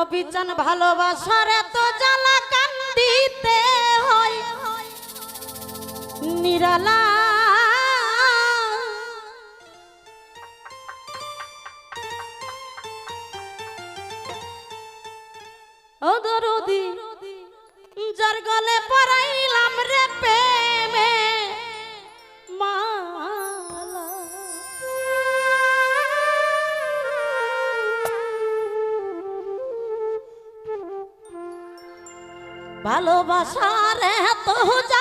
নবী চান ভালোবাসার এত জ্বালা কান্দিতে হয়। নিরালা। ও দরদি যার গলে ভালোবাসার এত জ্বালা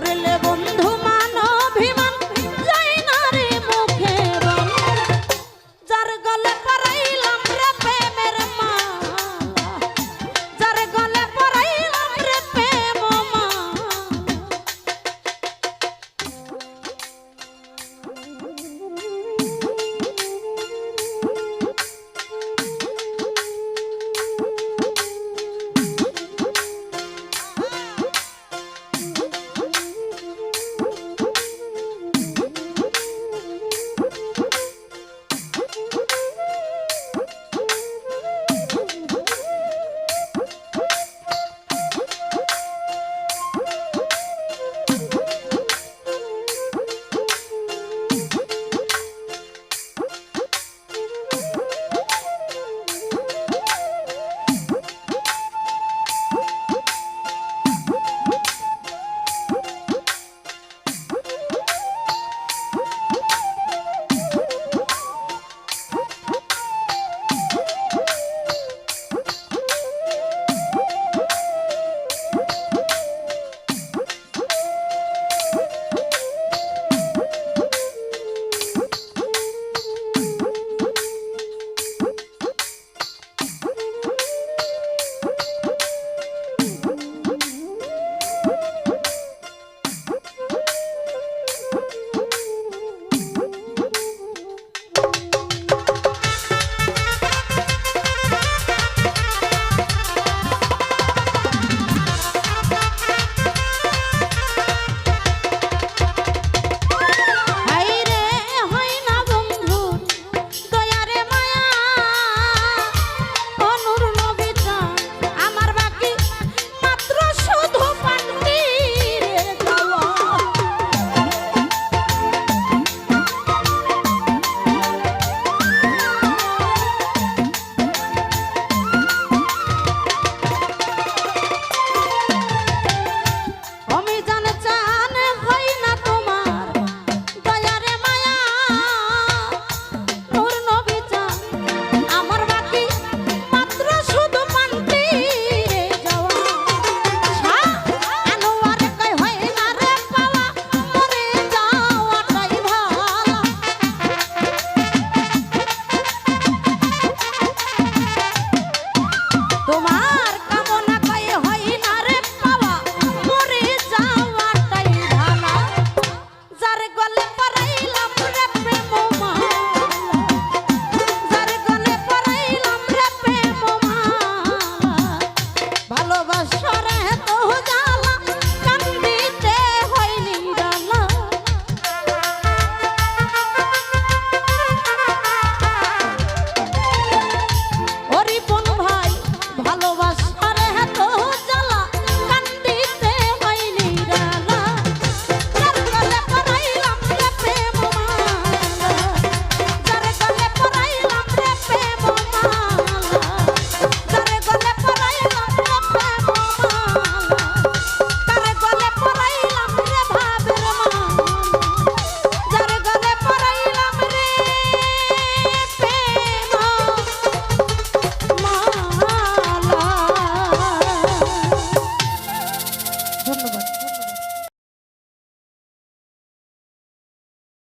i por el ego.